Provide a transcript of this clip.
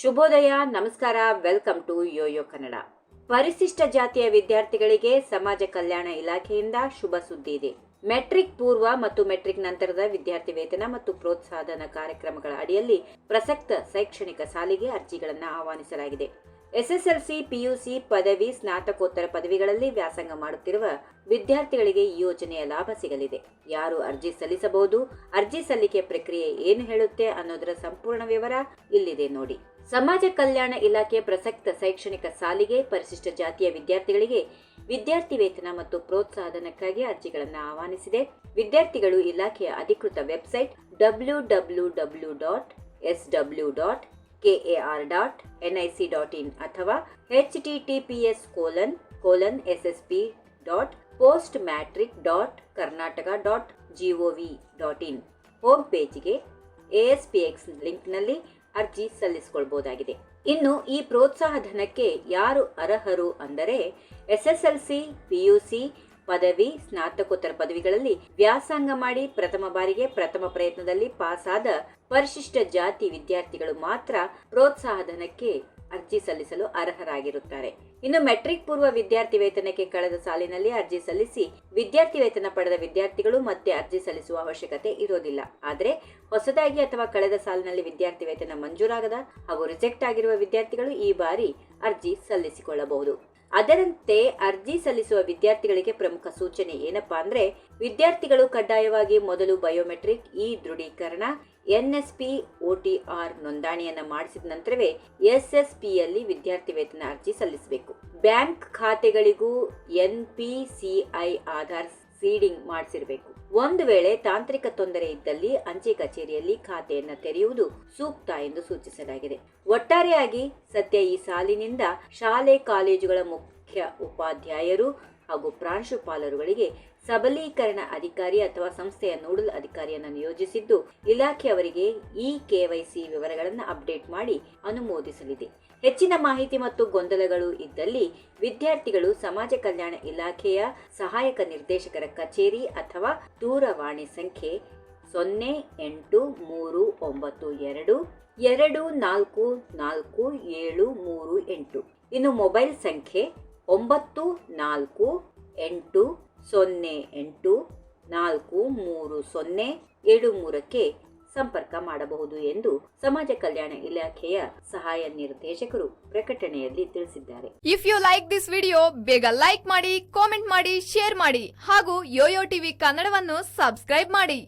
ಶುಭೋದಯ, ನಮಸ್ಕಾರ, welcome to Yoyo Kannada. ಪರಿಶಿಷ್ಟ ಜಾತಿಯ ವಿದ್ಯಾರ್ಥಿಗಳಿಗೆ ಸಮಾಜ ಕಲ್ಯಾಣ ಇಲಾಖೆಯಿಂದ ಶುಭ ಸುದ್ದಿ ಇದೆ. ಮೆಟ್ರಿಕ್ ಪೂರ್ವ ಮತ್ತು ಮೆಟ್ರಿಕ್ ನಂತರದ ವಿದ್ಯಾರ್ಥಿ ವೇತನ ಮತ್ತು ಪ್ರೋತ್ಸಾಹನ ಕಾರ್ಯಕ್ರಮಗಳ ಅಡಿಯಲ್ಲಿ ಪ್ರಸಕ್ತ ಶೈಕ್ಷಣಿಕ ಸಾಲಿಗೆ ಅರ್ಜಿಗಳನ್ನು ಆಹ್ವಾನಿಸಲಾಗಿದೆ. ಎಸ್ಎಸ್ಎಲ್ಸಿ, ಪಿಯುಸಿ ಪದವಿ, ಸ್ನಾತಕೋತ್ತರ ಪದವಿಗಳಲ್ಲಿ ವ್ಯಾಸಂಗ ಮಾಡುತ್ತಿರುವ ವಿದ್ಯಾರ್ಥಿಗಳಿಗೆ ಈ ಯೋಜನೆಯ ಲಾಭ ಸಿಗಲಿದೆ. ಯಾರು ಅರ್ಜಿ ಸಲ್ಲಿಸಬಹುದು, ಅರ್ಜಿ ಸಲ್ಲಿಕೆ ಪ್ರಕ್ರಿಯೆ ಏನು ಹೇಳುತ್ತೆ ಅನ್ನೋದರ ಸಂಪೂರ್ಣ ವಿವರ ಇಲ್ಲಿದೆ ನೋಡಿ. ಸಮಾಜ ಕಲ್ಯಾಣ ಇಲಾಖೆ ಪ್ರಸಕ್ತ ಶೈಕ್ಷಣಿಕ ಸಾಲಿಗೆ ಪರಿಶಿಷ್ಟ ಜಾತಿಯ ವಿದ್ಯಾರ್ಥಿಗಳಿಗೆ ವಿದ್ಯಾರ್ಥಿ ವೇತನ ಮತ್ತು ಪ್ರೋತ್ಸಾಹನಕ್ಕಾಗಿ ಅರ್ಜಿಗಳನ್ನು ಆಹ್ವಾನಿಸಿದೆ. ವಿದ್ಯಾರ್ಥಿಗಳು ಇಲಾಖೆಯ ಅಧಿಕೃತ website W W W dot S W dot KAR dot NIC dot in ಅಥವಾ H T T P S colon colon S S P dot post matric dot Karnataka dot GOV dot in home ಪೇಜ್ಗೆ ASPX ಲಿಂಕ್ನಲ್ಲಿ ಅರ್ಜಿ ಸಲ್ಲಿಸಿಕೊಳ್ಬಹುದಾಗಿದೆ ಇನ್ನು ಈ ಪ್ರೋತ್ಸಾಹ ಧನಕ್ಕೆ ಯಾರು ಅರ್ಹರು ಅಂದರೆ ಎಸ್ಎಸ್ಎಲ್ಸಿ ಪಿಯುಸಿ ಪದವಿ, ಸ್ನಾತಕೋತ್ತರ ಪದವಿಗಳಲ್ಲಿ ವ್ಯಾಸಂಗ ಮಾಡಿ ಪ್ರಥಮ ಬಾರಿಗೆ ಪ್ರಥಮ ಪ್ರಯತ್ನದಲ್ಲಿ ಪಾಸಾದ ಪರಿಶಿಷ್ಟ ಜಾತಿ ವಿದ್ಯಾರ್ಥಿಗಳು ಮಾತ್ರ ಪ್ರೋತ್ಸಾಹ ಧನಕ್ಕೆ ಅರ್ಜಿ ಸಲ್ಲಿಸಲು ಅರ್ಹರಾಗಿರುತ್ತಾರೆ. ಇನ್ನು ಮೆಟ್ರಿಕ್ ಪೂರ್ವ ವಿದ್ಯಾರ್ಥಿ ವೇತನಕ್ಕೆ ಕಳೆದ ಸಾಲಿನಲ್ಲಿ ಅರ್ಜಿ ಸಲ್ಲಿಸಿ ವಿದ್ಯಾರ್ಥಿ ವೇತನ ಪಡೆದ ವಿದ್ಯಾರ್ಥಿಗಳು ಮತ್ತೆ ಅರ್ಜಿ ಸಲ್ಲಿಸುವ ಅವಶ್ಯಕತೆ ಇರೋದಿಲ್ಲ. ಆದರೆ ಹೊಸದಾಗಿ ಅಥವಾ ಕಳೆದ ಸಾಲಿನಲ್ಲಿ ವಿದ್ಯಾರ್ಥಿ ವೇತನ ಮಂಜೂರಾಗದ ಹಾಗೂ ರಿಜೆಕ್ಟ್ ಆಗಿರುವ ವಿದ್ಯಾರ್ಥಿಗಳು ಈ ಬಾರಿ ಅರ್ಜಿ ಸಲ್ಲಿಸಿಕೊಳ್ಳಬಹುದು. ಅದರಂತೆ ಅರ್ಜಿ ಸಲ್ಲಿಸುವ ವಿದ್ಯಾರ್ಥಿಗಳಿಗೆ ಪ್ರಮುಖ ಸೂಚನೆ ಏನಪ್ಪಾ ಅಂದ್ರೆ ವಿದ್ಯಾರ್ಥಿಗಳು ಕಡ್ಡಾಯವಾಗಿ ಮೊದಲು ಬಯೋಮೆಟ್ರಿಕ್, ಇ ದೃಢೀಕರಣ ಎನ್ಎಸ್ಪಿ ಒಟಿಆರ್ ನೋಂದಣಿಯನ್ನ ಮಾಡಿಸಿದ ನಂತರವೇ ಎಸ್ಎಸ್ಪಿಯಲ್ಲಿ ವಿದ್ಯಾರ್ಥಿ ವೇತನ ಅರ್ಜಿ ಸಲ್ಲಿಸಬೇಕು. ಬ್ಯಾಂಕ್ ಖಾತೆಗಳಿಗೂ ಎನ್ಪಿಸಿಐ ಆಧಾರ್ ಸೀಡಿಂಗ್ ಮಾಡಿಸಿರಬೇಕು. ಒಂದು ವೇಳೆ ತಾಂತ್ರಿಕ ತೊಂದರೆ ಇದ್ದಲ್ಲಿ ಅಂಚೆ ಕಚೇರಿಯಲ್ಲಿ ಖಾತೆಯನ್ನು ತೆರೆಯುವುದು ಸೂಕ್ತ ಎಂದು ಸೂಚಿಸಲಾಗಿದೆ. ಒಟ್ಟಾರೆಯಾಗಿ ಸದ್ಯ ಈ ಸಾಲಿನಿಂದ ಶಾಲೆ, ಕಾಲೇಜುಗಳ ಮುಖ್ಯ ಉಪಾಧ್ಯಾಯರು ಹಾಗೂ ಪ್ರಾಂಶುಪಾಲರುಗಳಿಗೆ ಸಬಲೀಕರಣ ಅಧಿಕಾರಿ ಅಥವಾ ಸಂಸ್ಥೆಯ ನೋಡಲ್ ಅಧಿಕಾರಿಯನ್ನು ನಿಯೋಜಿಸಿದ್ದು ಇಲಾಖೆಯವರಿಗೆ ಈ ಕೆವೈಸಿ ವಿವರಗಳನ್ನು ಅಪ್ಡೇಟ್ ಮಾಡಿ ಅನುಮೋದಿಸಲಿದೆ. ಹೆಚ್ಚಿನ ಮಾಹಿತಿ ಮತ್ತು ಗೊಂದಲಗಳು ಇದ್ದಲ್ಲಿ ವಿದ್ಯಾರ್ಥಿಗಳು ಸಮಾಜ ಕಲ್ಯಾಣ ಇಲಾಖೆಯ ಸಹಾಯಕ ನಿರ್ದೇಶಕರ ಕಚೇರಿ ಅಥವಾ ದೂರವಾಣಿ ಸಂಖ್ಯೆ ಸೊನ್ನೆ ಎಂಟು ಮೂರು ಒಂಬತ್ತು ಎರಡು ಎರಡು ನಾಲ್ಕು ನಾಲ್ಕು ಏಳು ಮೂರು ಎಂಟು. ಇನ್ನು ಮೊಬೈಲ್ ಸಂಖ್ಯೆ ಒಂಬತ್ತು, ನಾಲ್ಕು, ಎಂಟು, ಸೊನ್ನೆ, ಎಂಟು, ನಾಲ್ಕು, ಮೂರು, ಸೊನ್ನೆ, ಏಳು, ಮೂರಕ್ಕೆ ಸಂಪರ್ಕ ಮಾಡಬಹುದು ಎಂದು ಸಮಾಜ ಕಲ್ಯಾಣ ಇಲಾಖೆಯ ಸಹಾಯ ನಿರ್ದೇಶಕರು ಪ್ರಕಟಣೆಯಲ್ಲಿ ತಿಳಿಸಿದ್ದಾರೆ. If you like this video ಬೇಗ ಲೈಕ್ ಮಾಡಿ ಕಾಮೆಂಟ್ ಮಾಡಿ ಶೇರ್ ಮಾಡಿ ಹಾಗೂ ಯೋಯೋ ಟಿವಿ ಕನ್ನಡವನ್ನು ಸಬ್ಸ್ಕ್ರೈಬ್ ಮಾಡಿ.